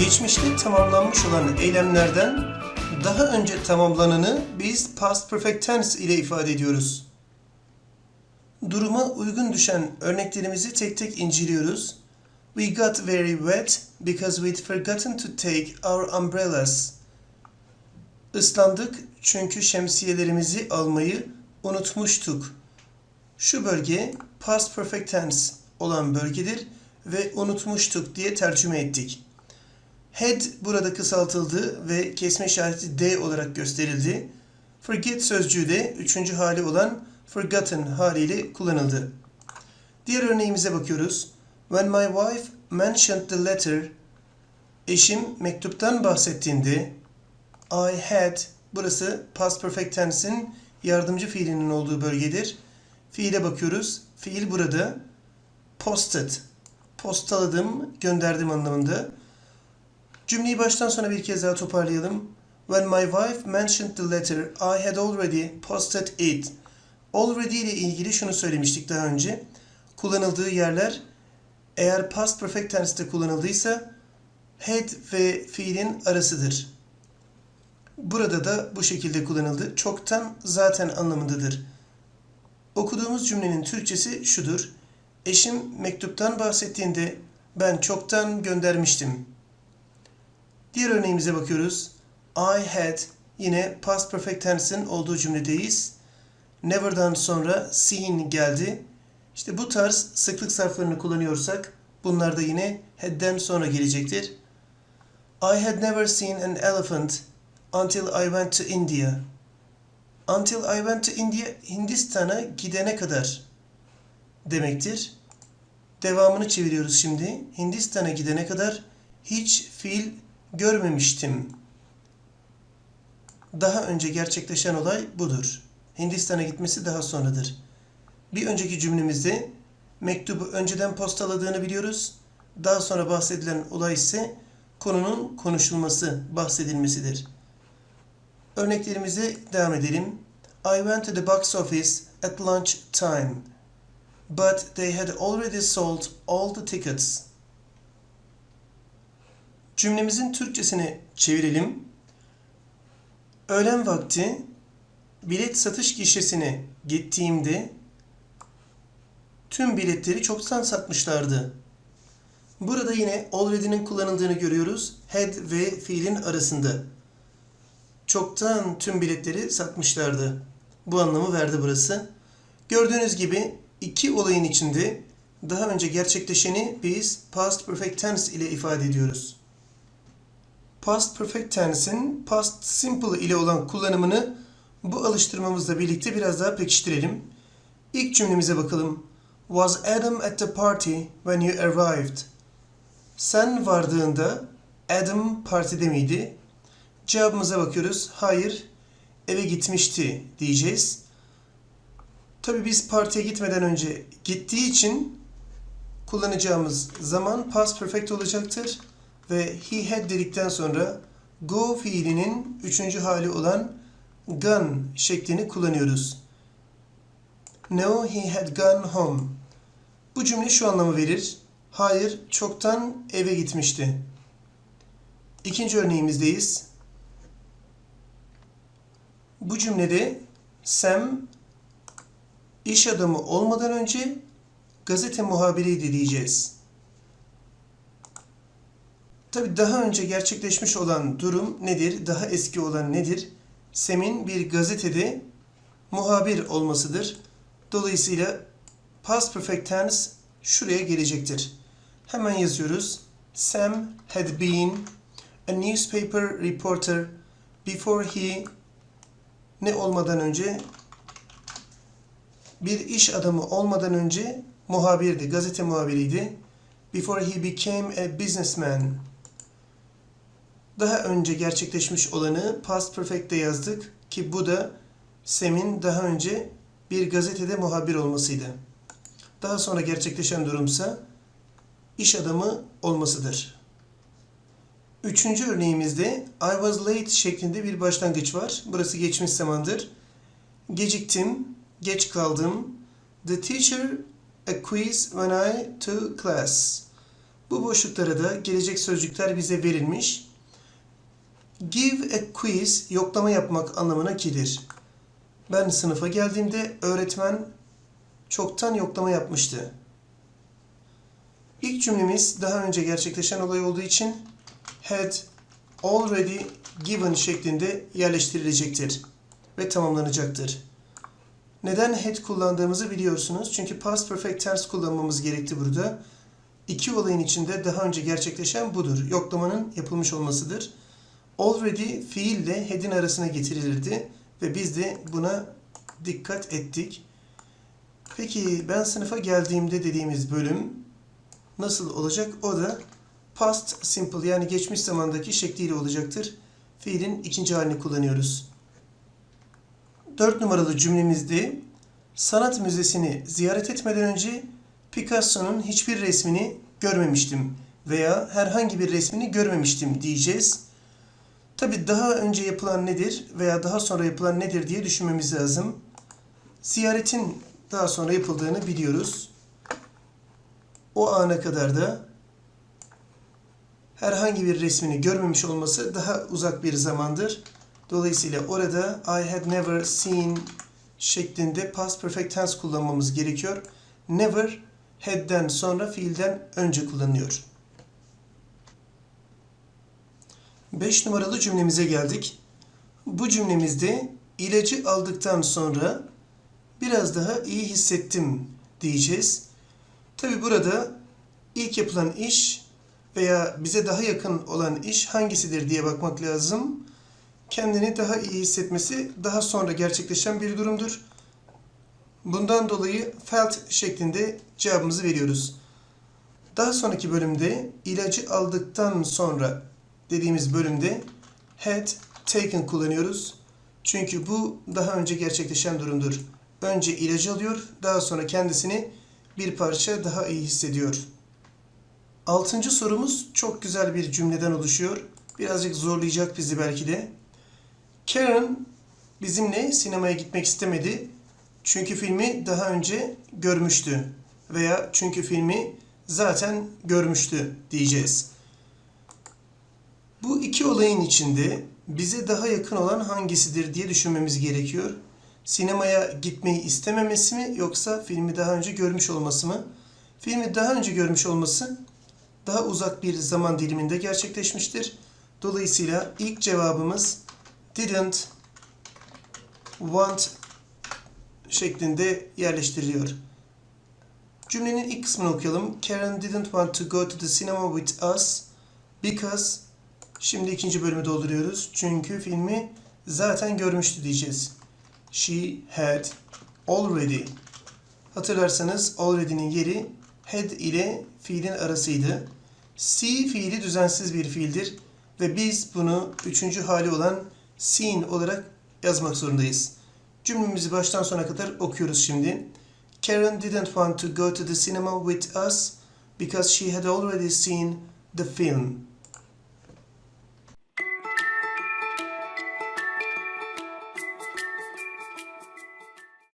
Geçmişte tamamlanmış olan eylemlerden daha önce tamamlananı biz past perfect tense ile ifade ediyoruz. Duruma uygun düşen örneklerimizi tek tek inceliyoruz. We got very wet because we'd forgotten to take our umbrellas. Islandık çünkü şemsiyelerimizi almayı unutmuştuk. Şu bölge past perfect tense olan bölgedir ve unutmuştuk diye tercüme ettik. Had burada kısaltıldı ve kesme işareti D olarak gösterildi. Forget sözcüğü de üçüncü hali olan forgotten haliyle kullanıldı. Diğer örneğimize bakıyoruz. When my wife mentioned the letter, eşim mektuptan bahsettiğinde I had, burası past perfect tense'in yardımcı fiilinin olduğu bölgedir. Fiile bakıyoruz. Fiil burada posted, postaladım, gönderdim anlamında. Cümleyi baştan sona bir kez daha toparlayalım. When my wife mentioned the letter, I had already posted it. Already ile ilgili şunu söylemiştik daha önce. Kullanıldığı yerler eğer past perfect tense'te kullanıldıysa had ve fiilin arasıdır. Burada da bu şekilde kullanıldı. Çoktan zaten anlamındadır. Okuduğumuz cümlenin Türkçesi şudur. Eşim mektuptan bahsettiğinde ben çoktan göndermiştim. Diğer örneğimize bakıyoruz. I had yine past perfect tense'in olduğu cümledeyiz. Never'dan sonra seen geldi. İşte bu tarz sıklık zarflarını kullanıyorsak bunlar da yine had'den sonra gelecektir. I had never seen an elephant until I went to India. Until I went to India Hindistan'a gidene kadar demektir. Devamını çeviriyoruz şimdi. Hindistan'a gidene kadar hiç fiil görmemiştim. Daha önce gerçekleşen olay budur. Hindistan'a gitmesi daha sonradır. Bir önceki cümlemizde mektubu önceden postaladığını biliyoruz. Daha sonra bahsedilen olay ise konunun konuşulması, bahsedilmesidir. Örneklerimize devam edelim. I went to the box office at lunch time, but they had already sold all the tickets. Cümlemizin Türkçesini çevirelim. Öğlen vakti bilet satış gişesine gittiğimde tüm biletleri çoktan satmışlardı. Burada yine already'nin kullanıldığını görüyoruz. Had ve fiilin arasında. Çoktan tüm biletleri satmışlardı. Bu anlamı verdi burası. Gördüğünüz gibi iki olayın içinde daha önce gerçekleşeni biz past perfect tense ile ifade ediyoruz. Past perfect tense'in past simple ile olan kullanımını bu alıştırmamızla birlikte biraz daha pekiştirelim. İlk cümlemize bakalım. Was Adam at the party when you arrived? Sen vardığında Adam partide miydi? Cevabımıza bakıyoruz. Hayır, eve gitmişti diyeceğiz. Tabii biz partiye gitmeden önce gittiği için kullanacağımız zaman past perfect olacaktır ve he had dedikten sonra go fiilinin üçüncü hali olan gone şeklini kullanıyoruz. No, he had gone home. Bu cümle şu anlamı verir. Hayır, çoktan eve gitmişti. İkinci örneğimizdeyiz. Bu cümlede Sam iş adamı olmadan önce gazete muhabiriydi diyeceğiz. Tabi daha önce gerçekleşmiş olan durum nedir? Daha eski olan nedir? Sem'in bir gazetede muhabir olmasıdır. Dolayısıyla past perfect tense şuraya gelecektir. Hemen yazıyoruz. Sam had been a newspaper reporter before he ne olmadan önce bir iş adamı olmadan önce muhabirdi, gazete muhabiriydi. Before he became a businessman. Daha önce gerçekleşmiş olanı past perfect'te yazdık ki bu da Sam'in daha önce bir gazetede muhabir olmasıydı. Daha sonra gerçekleşen durumsa iş adamı olmasıdır. Üçüncü örneğimizde I was late şeklinde bir başlangıç var. Burası geçmiş zamandır. Geciktim, geç kaldım. The teacher a quiz when I to class. Bu boşluklara da gelecek sözcükler bize verilmiş. Give a quiz yoklama yapmak anlamına gelir. Ben sınıfa geldiğimde öğretmen çoktan yoklama yapmıştı. İlk cümlemiz daha önce gerçekleşen olay olduğu için had already given şeklinde yerleştirilecektir ve tamamlanacaktır. Neden had kullandığımızı biliyorsunuz. Çünkü past perfect tense kullanmamız gerekti burada. İki olayın içinde daha önce gerçekleşen budur. Yoklamanın yapılmış olmasıdır. Already fiille had'in arasına getirilirdi ve biz de buna dikkat ettik. Peki ben sınıfa geldiğimde dediğimiz bölüm nasıl olacak? O da past simple yani geçmiş zamandaki şekliyle olacaktır. Fiilin ikinci halini kullanıyoruz. Dört numaralı cümlemizde sanat müzesini ziyaret etmeden önce Picasso'nun hiçbir resmini görmemiştim veya herhangi bir resmini görmemiştim diyeceğiz. Tabi daha önce yapılan nedir veya daha sonra yapılan nedir diye düşünmemiz lazım. Ziyaretin daha sonra yapıldığını biliyoruz. O ana kadar da herhangi bir resmini görmemiş olması daha uzak bir zamandır. Dolayısıyla orada I had never seen şeklinde past perfect tense kullanmamız gerekiyor. Never had'den sonra fiilden önce kullanılıyor. 5 numaralı cümlemize geldik. Bu cümlemizde ilacı aldıktan sonra biraz daha iyi hissettim diyeceğiz. Tabi burada ilk yapılan iş veya bize daha yakın olan iş hangisidir diye bakmak lazım. Kendini daha iyi hissetmesi daha sonra gerçekleşen bir durumdur. Bundan dolayı felt şeklinde cevabımızı veriyoruz. Daha sonraki bölümde ilacı aldıktan sonra dediğimiz bölümde had taken kullanıyoruz. Çünkü bu daha önce gerçekleşen durumdur. Önce ilacı alıyor, daha sonra kendisini bir parça daha iyi hissediyor. Altıncı sorumuz çok güzel bir cümleden oluşuyor. Birazcık zorlayacak bizi belki de. Karen bizimle sinemaya gitmek istemedi. Çünkü filmi daha önce görmüştü. Veya çünkü filmi zaten görmüştü diyeceğiz. Bu iki olayın içinde bize daha yakın olan hangisidir diye düşünmemiz gerekiyor. Sinemaya gitmeyi istememesi mi yoksa filmi daha önce görmüş olması mı? Filmi daha önce görmüş olması daha uzak bir zaman diliminde gerçekleşmiştir. Dolayısıyla ilk cevabımız didn't want şeklinde yerleştiriliyor. Cümlenin ilk kısmını okuyalım. Karen didn't want to go to the cinema with us because Şimdi ikinci bölümü dolduruyoruz. Çünkü filmi zaten görmüştü diyeceğiz. She had already. Hatırlarsanız already'nin yeri had ile fiilin arasıydı. See fiili düzensiz bir fiildir ve biz bunu üçüncü hali olan seen olarak yazmak zorundayız. Cümlemizi baştan sona kadar okuyoruz şimdi. Karen didn't want to go to the cinema with us because she had already seen the film.